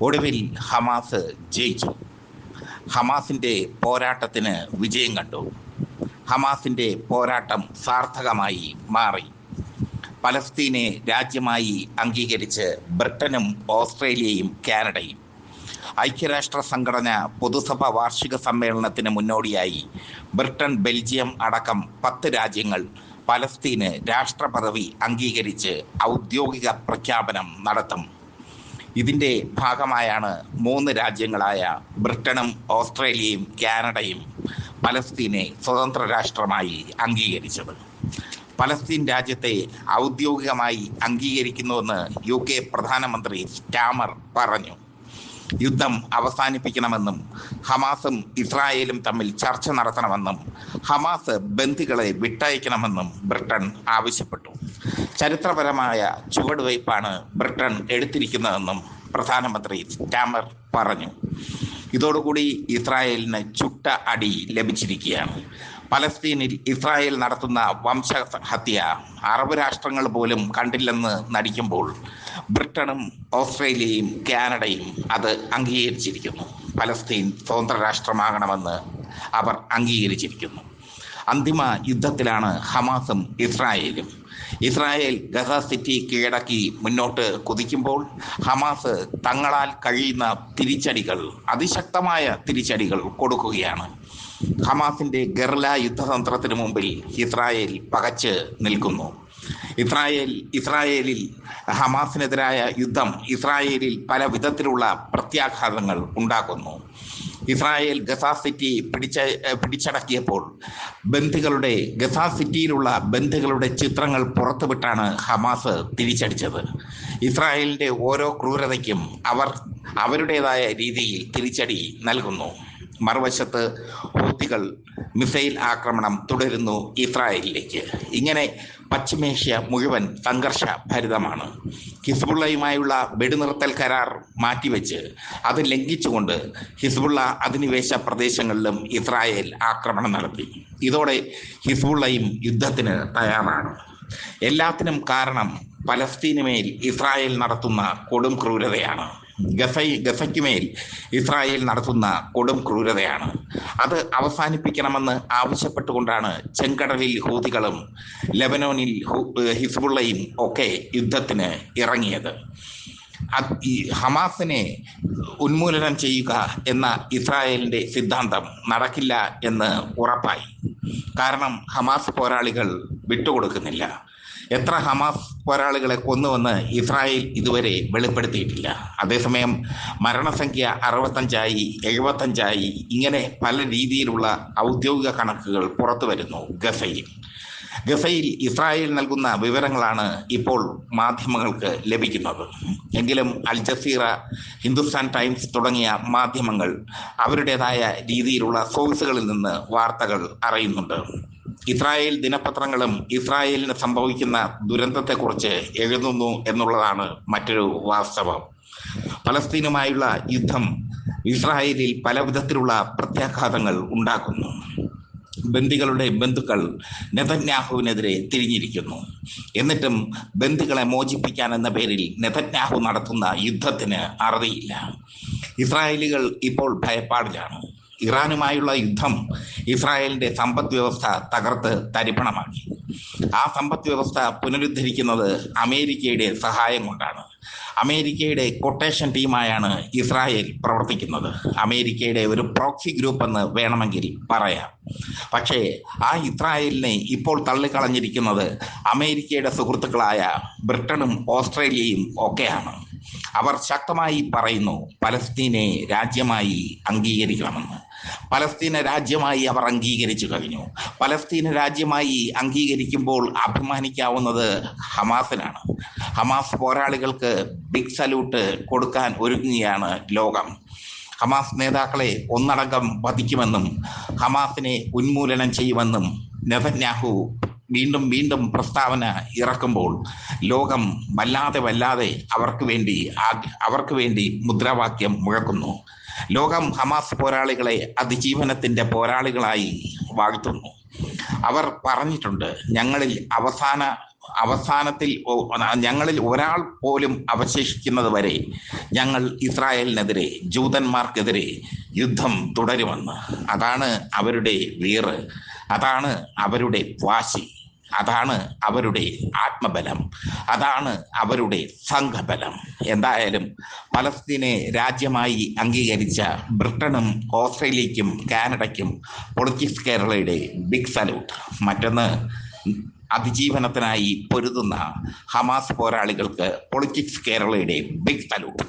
ഒടുവിൽ ഹമാസ് ജയിച്ചു. ഹമാസിന്റെ പോരാട്ടത്തിന് വിജയം കണ്ടു. ഹമാസിന്റെ പോരാട്ടം സാർത്ഥകമായി മാറി. പലസ്തീനെ രാജ്യമായി അംഗീകരിച്ച് ബ്രിട്ടനും ഓസ്ട്രേലിയയും കാനഡയും. ഐക്യരാഷ്ട്ര സംഘടന പൊതുസഭ വാർഷിക സമ്മേളനത്തിന് മുന്നോടിയായി ബ്രിട്ടൻ ബെൽജിയം അടക്കം പത്ത് രാജ്യങ്ങൾ പലസ്തീന് രാഷ്ട്രപദവി അംഗീകരിച്ച് ഔദ്യോഗിക പ്രഖ്യാപനം നടത്തും. ഇതിന്റെ ഭാഗമായാണ് മൂന്ന് രാജ്യങ്ങളായ ബ്രിട്ടനും ഓസ്ട്രേലിയയും കാനഡയും പലസ്തീനെ സ്വതന്ത്ര രാഷ്ട്രമായി അംഗീകരിച്ചത്. പലസ്തീൻ രാജ്യത്തെ ഔദ്യോഗികമായി അംഗീകരിക്കുന്നുവെന്ന് യു കെ പ്രധാനമന്ത്രി സ്റ്റാമർ പറഞ്ഞു. യുദ്ധം അവസാനിപ്പിക്കണമെന്നും ഹമാസും ഇസ്രായേലും തമ്മിൽ ചർച്ച നടത്തണമെന്നും ഹമാസ് ബന്ധികളെ വിട്ടയക്കണമെന്നും ബ്രിട്ടൻ ആവശ്യപ്പെട്ടു. ചരിത്രപരമായ ചുവടുവയ്പ്പാണ് ബ്രിട്ടൻ എടുത്തിരിക്കുന്നതെന്നും പ്രധാനമന്ത്രി സ്റ്റാമർ പറഞ്ഞു. ഇതോടുകൂടി ഇസ്രായേലിന് ചുട്ട അടി ലഭിച്ചിരിക്കുകയാണ്. പലസ്തീനിൽ ഇസ്രായേൽ നടത്തുന്ന വംശഹത്യ അറബ് രാഷ്ട്രങ്ങൾ പോലും കണ്ടില്ലെന്ന് നടിക്കുമ്പോൾ ബ്രിട്ടനും ഓസ്ട്രേലിയയും കാനഡയും അത് അംഗീകരിച്ചിരിക്കുന്നു. പലസ്തീൻ സ്വതന്ത്ര രാഷ്ട്രമാകണമെന്ന് അവർ അംഗീകരിച്ചിരിക്കുന്നു. അന്തിമ യുദ്ധത്തിലാണ് ഹമാസും ഇസ്രായേലും. ഇസ്രായേൽ ഗസ സിറ്റി കീഴടക്കി മുന്നോട്ട് കുതിക്കുമ്പോൾ ഹമാസ് തങ്ങളാൽ കഴിയുന്ന തിരിച്ചടികൾ അതിശക്തമായ തിരിച്ചടികൾ കൊടുക്കുകയാണ്. ഹമാസിന്റെ ഗർല യുദ്ധതന്ത്രത്തിന് മുമ്പിൽ ഇസ്രായേൽ പകച്ച് നിൽക്കുന്നു. ഇസ്രായേൽ ഇസ്രായേലിൽ ഹമാസിനെതിരായ യുദ്ധം ഇസ്രായേലിൽ പല വിധത്തിലുള്ള പ്രത്യാഘാതങ്ങൾ ഉണ്ടാക്കുന്നു. ഇസ്രായേൽ ഗസ സിറ്റി പിടിച്ച പിടിച്ചടക്കിയപ്പോൾ ബന്ധുക്കളുടെ ഗസ സിറ്റിയിലുള്ള ബന്ദികളുടെ ചിത്രങ്ങൾ പുറത്തുവിട്ടാണ് ഹമാസ് തിരിച്ചടിച്ചത്. ഇസ്രായേലിന്റെ ഓരോ ക്രൂരതയ്ക്കും അവർ അവരുടേതായ രീതിയിൽ തിരിച്ചടി നൽകുന്നു. മറുവശത്ത് ഹൂത്തികൾ മിസൈൽ ആക്രമണം തുടരുന്നു ഇസ്രായേലിലേക്ക്. ഇങ്ങനെ പശ്ചിമേഷ്യ മുഴുവൻ സംഘർഷ ഭരിതമാണ് ഹിസ്ബുള്ളയുമായുള്ള വെടിനിർത്തൽ കരാർ മാറ്റിവെച്ച് അത് ലംഘിച്ചുകൊണ്ട് ഹിസ്ബുള്ള അധിനിവേശ പ്രദേശങ്ങളിലും ഇസ്രായേൽ ആക്രമണം നടത്തി. ഇതോടെ ഹിസ്ബുള്ളയും യുദ്ധത്തിന് തയ്യാറാണ്. എല്ലാത്തിനും കാരണം പലസ്തീനുമേൽ ഇസ്രായേൽ നടത്തുന്ന കൊടും ക്രൂരതയാണ്. ഗസ ഗസയ്ക്കുമേൽ ഇസ്രായേൽ നടത്തുന്ന കൊടും ക്രൂരതയാണ്. അത് അവസാനിപ്പിക്കണമെന്ന് ആവശ്യപ്പെട്ടുകൊണ്ടാണ് ചെങ്കടലിൽ ഹൂതികളും ലെബനോനിൽ ഹിസ്ബുള്ളയും ഒക്കെ യുദ്ധത്തിന് ഇറങ്ങിയത്. ഹമാസിനെ ഉന്മൂലനം ചെയ്യുക എന്ന ഇസ്രായേലിന്റെ സിദ്ധാന്തം നടക്കില്ല എന്ന് ഉറപ്പായി. കാരണം ഹമാസ് പോരാളികൾ വിട്ടുകൊടുക്കുന്നില്ല. എത്ര ഹമാസ് പോരാളികളെ കൊന്നുവെന്ന് ഇസ്രായേൽ ഇതുവരെ വെളിപ്പെടുത്തിയിട്ടില്ല. അതേസമയം മരണസംഖ്യ അറുപത്തഞ്ചായി എഴുപത്തഞ്ചായി ഇങ്ങനെ പല രീതിയിലുള്ള ഔദ്യോഗിക കണക്കുകൾ പുറത്തു വരുന്നു ഗസയിൽ. ഗസയിൽ ഇസ്രായേൽ നൽകുന്ന വിവരങ്ങളാണ് ഇപ്പോൾ മാധ്യമങ്ങൾക്ക് ലഭിക്കുന്നത്. എങ്കിലും അൽ ജസീറ ഹിന്ദുസ്ഥാൻ ടൈംസ് തുടങ്ങിയ മാധ്യമങ്ങൾ അവരുടേതായ രീതിയിലുള്ള സോഴ്സുകളിൽ നിന്ന് വാർത്തകൾ അറിയുന്നുണ്ട്. ഇസ്രായേൽ ദിനപത്രങ്ങളും ഇസ്രായേലിന് സംഭവിക്കുന്ന ദുരന്തത്തെക്കുറിച്ച് എഴുതുന്നു എന്നുള്ളതാണ് മറ്റൊരു വാസ്തവം. പലസ്തീനുമായുള്ള യുദ്ധം ഇസ്രായേലിൽ പല വിധത്തിലുള്ള പ്രത്യാഘാതങ്ങൾ ഉണ്ടാക്കുന്നു. ബന്ദികളുടെ ബന്ധുക്കൾ നെതന്യാഹുവിനെതിരെ തിരിഞ്ഞിരിക്കുന്നു. എന്നിട്ടും ബന്ദികളെ മോചിപ്പിക്കാൻ എന്ന പേരിൽ നെതന്യാഹു നടത്തുന്ന യുദ്ധത്തിന് അറുതിയില്ല. ഇസ്രായേലികൾ ഇപ്പോൾ ഭയപ്പാടിലാണ്. ഇറാനുമായുള്ള യുദ്ധം ഇസ്രായേലിന്റെ സമ്പദ് വ്യവസ്ഥ തകർത്ത് തരിപ്പണമാക്കി. ആ സമ്പദ് വ്യവസ്ഥ പുനരുദ്ധരിക്കുന്നത് അമേരിക്കയുടെ സഹായം കൊണ്ടാണ്. അമേരിക്കയുടെ കൊട്ടേഷൻ ടീമായാണ് ഇസ്രായേൽ പ്രവർത്തിക്കുന്നത്. അമേരിക്കയുടെ ഒരു പ്രോക്സി ഗ്രൂപ്പ് എന്ന് വേണമെങ്കിൽ പറയാം. പക്ഷേ ആ ഇസ്രായേലിനെ ഇപ്പോൾ തള്ളിക്കളഞ്ഞിരിക്കുന്നത് അമേരിക്കയുടെ സുഹൃത്തുക്കളായ ബ്രിട്ടനും ഓസ്ട്രേലിയയും ഒക്കെയാണ്. അവർ ശക്തമായി പറയുന്നു പലസ്തീനെ രാജ്യമായി അംഗീകരിക്കണമെന്ന്. പലസ്തീന രാജ്യമായി അവർ അംഗീകരിച്ചു കഴിഞ്ഞു. പലസ്തീന രാജ്യമായി അംഗീകരിക്കുമ്പോൾ അഭിമാനിക്കാവുന്നത് ഹമാസിനാണ്. ഹമാസ് പോരാളികൾക്ക് ബിഗ് സല്യൂട്ട് കൊടുക്കാൻ ഒരുങ്ങുകയാണ് ലോകം. ഹമാസ് നേതാക്കളെ ഒന്നടങ്കം വധിക്കുമെന്നും ഹമാസിനെ ഉന്മൂലനം ചെയ്യുമെന്നും നെതന്യാഹു വീണ്ടും വീണ്ടും പ്രസ്താവന ഇറക്കുമ്പോൾ ലോകം വല്ലാതെ വല്ലാതെ അവർക്ക് വേണ്ടി അവർക്ക് വേണ്ടി മുദ്രാവാക്യം മുഴക്കുന്നു. ലോകം ഹമാസ് പോരാളികളെ അതിജീവനത്തിന്റെ പോരാളികളായി വാഴ്ത്തുന്നു. അവർ പറഞ്ഞിട്ടുണ്ട് ഞങ്ങളിൽ അവസാന അവസാനത്തിൽ ഞങ്ങളിൽ ഒരാൾ പോലും അവശേഷിക്കുന്നത് വരെ ഞങ്ങൾ ഇസ്രായേലിനെതിരെ ജൂതന്മാർക്കെതിരെ യുദ്ധം തുടരുമെന്ന്. അതാണ് അവരുടെ വീറ്. അതാണ് അവരുടെ വാശി. അതാണ് അവരുടെ ആത്മബലം. അതാണ് അവരുടെ സംഘബലം. എന്തായാലും പലസ്തീനെ രാജ്യമായി അംഗീകരിച്ച ബ്രിട്ടനും ഓസ്ട്രേലിയക്കും കാനഡയ്ക്കും പൊളിറ്റിക്സ് കേരളയുടെ ബിഗ് സല്യൂട്ട് മറ്റൊന്ന് അതിജീവനത്തിനായി പൊരുതുന്ന ഹമാസ് പോരാളികൾക്ക് പൊളിറ്റിക്സ് കേരളയുടെ ബിഗ് സല്യൂട്ട്